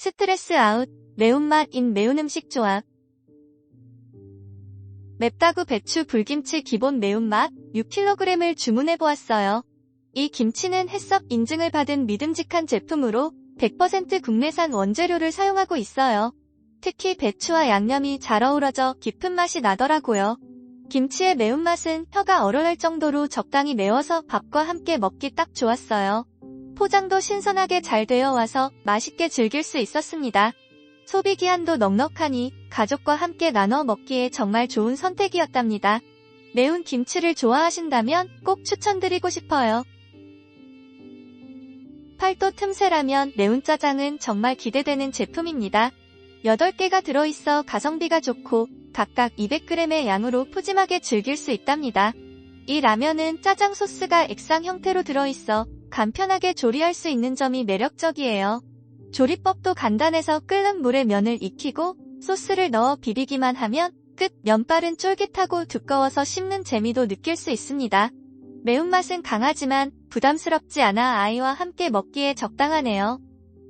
스트레스 아웃, 매운맛 인 매운 음식 조합. 맵다구 배추 불김치 기본 매운맛 6kg을 주문해 보았어요. 이 김치는 햇섭 인증을 받은 믿음직한 제품으로 100% 국내산 원재료를 사용하고 있어요. 특히 배추와 양념이 잘 어우러져 깊은 맛이 나더라고요. 김치의 매운맛은 혀가 얼얼할 정도로 적당히 매워서 밥과 함께 먹기 딱 좋았어요. 포장도 신선하게 잘 되어 와서 맛있게 즐길 수 있었습니다. 소비 기한도 넉넉하니 가족과 함께 나눠 먹기에 정말 좋은 선택이었답니다. 매운 김치를 좋아하신다면 꼭 추천드리고 싶어요. 팔도 틈새라면 매운 짜장은 정말 기대되는 제품입니다. 8개가 들어있어 가성비가 좋고 각각 200g의 양으로 푸짐하게 즐길 수 있답니다. 이 라면은 짜장 소스가 액상 형태로 들어있어 간편하게 조리할 수 있는 점이 매력적이에요. 조리법도 간단해서 끓는 물에 면을 익히고 소스를 넣어 비비기만 하면 끝 면발은 쫄깃하고 두꺼워서 씹는 재미도 느낄 수 있습니다. 매운맛은 강하지만 부담스럽지 않아 아이와 함께 먹기에 적당하네요.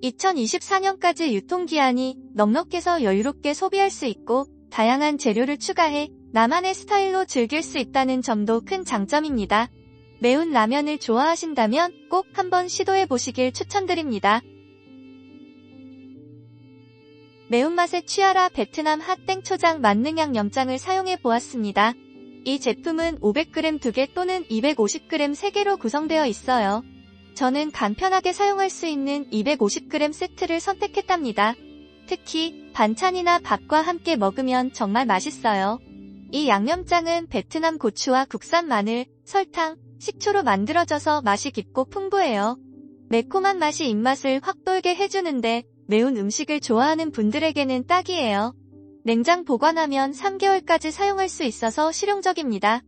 2024년까지 유통기한이 넉넉해서 여유롭게 소비할 수 있고 다양한 재료를 추가해 나만의 스타일로 즐길 수 있다는 점도 큰 장점입니다. 매운 라면을 좋아하신다면 꼭 한번 시도해 보시길 추천드립니다. 매운맛에 취하라 베트남 핫땡 초장 만능 양념장을 사용해 보았습니다. 이 제품은 500g 2개 또는 250g 3개로 구성되어 있어요. 저는 간편하게 사용할 수 있는 250g 세트를 선택했답니다. 특히 반찬이나 밥과 함께 먹으면 정말 맛있어요. 이 양념장은 베트남 고추와 국산 마늘, 설탕, 식초로 만들어져서 맛이 깊고 풍부해요. 매콤한 맛이 입맛을 확 돌게 해주는데 매운 음식을 좋아하는 분들에게는 딱이에요. 냉장 보관하면 3개월까지 사용할 수 있어서 실용적입니다.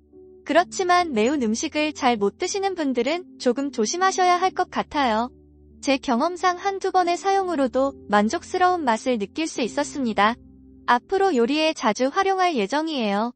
그렇지만 매운 음식을 잘 못 드시는 분들은 조금 조심하셔야 할 것 같아요. 제 경험상 한두 번의 사용으로도 만족스러운 맛을 느낄 수 있었습니다. 앞으로 요리에 자주 활용할 예정이에요.